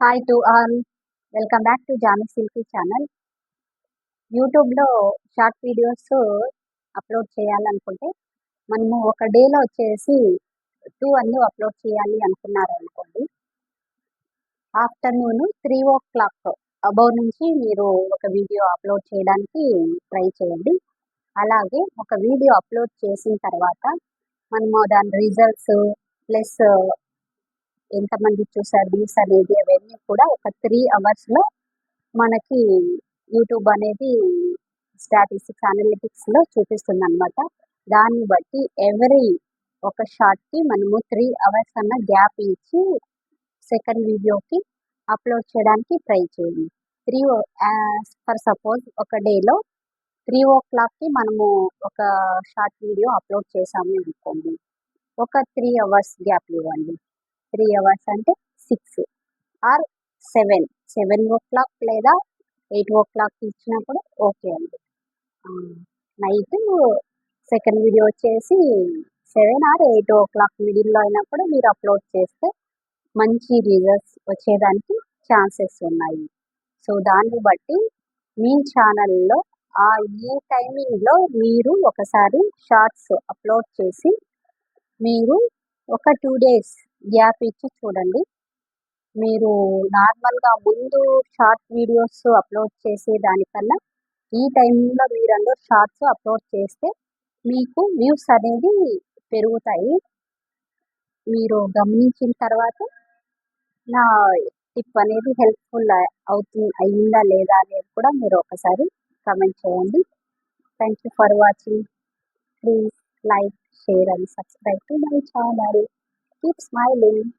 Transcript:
Hi to all welcome back to Johnny silky channel యూట్యూబ్లో short videos upload చేయాలనుకుంటే మనము ఒక డేలో వచ్చేసి టూ అన్ని అప్లోడ్ చేయాలి అనుకున్నారు అనుకోండి afternoon three o'clock above నుంచి మీరు ఒక వీడియో అప్లోడ్ చేయడానికి ట్రై చేయండి. అలాగే ఒక వీడియో అప్లోడ్ చేసిన తర్వాత మనము దాని రిజల్ట్స్ ప్లస్ ఎంతమంది చూసారు వ్యూస్ అనేది అవన్నీ కూడా ఒక త్రీ అవర్స్లో మనకి యూట్యూబ్ అనేది స్టాటిస్టిక్స్ అనలిటిక్స్లో చూపిస్తుంది అనమాట దాన్ని బట్టి ఎవరీ ఒక షార్ట్కి మనము త్రీ అవర్స్ అన్న గ్యాప్ ఇచ్చి సెకండ్ వీడియోకి అప్లోడ్ చేయడానికి ట్రై చేయండి. త్రీ ఫర్ సపోజ్ ఒక డేలో త్రీ ఓ క్లాక్కి మనము ఒక షార్ట్ వీడియో అప్లోడ్ చేసాము అనుకోండి. ఒక త్రీ అవర్స్ గ్యాప్ ఇవ్వండి. త్రీ అవర్స్ అంటే six or seven. Seven o'clock లేదా ఎయిట్ ఓ క్లాక్ ఇచ్చినప్పుడు ఓకే అండి. నైట్ సెకండ్ వీడియో వచ్చేసి seven or eight o'clock మిడిల్లో అయినప్పుడు మీరు అప్లోడ్ చేస్తే మంచి రిజల్ట్స్ వచ్చేదానికి ఛాన్సెస్ ఉన్నాయి. సో దాన్ని బట్టి మీ ఛానల్లో ఆ ఈ టైమింగ్లో మీరు ఒకసారి షార్ట్స్ అప్లోడ్ చేసి మీరు ఒక టూ డేస్ గ్యాప్ ఇచ్చి చూడండి. మీరు నార్మల్గా ముందు షార్ట్ వీడియోస్ అప్లోడ్ చేసే దానికన్నా ఈ టైంలో మీరందరూ షార్ట్స్ అప్లోడ్ చేస్తే మీకు వ్యూస్ అనేది పెరుగుతాయి. మీరు గమనించిన తర్వాత నా టిప్ అనేది హెల్ప్ఫుల్ అవుతుంది అయిందా లేదా అనేది కూడా మీరు ఒకసారి కమెంట్ చేయండి. Thank you for watching. Please like share and subscribe to my channel. Keep smiling.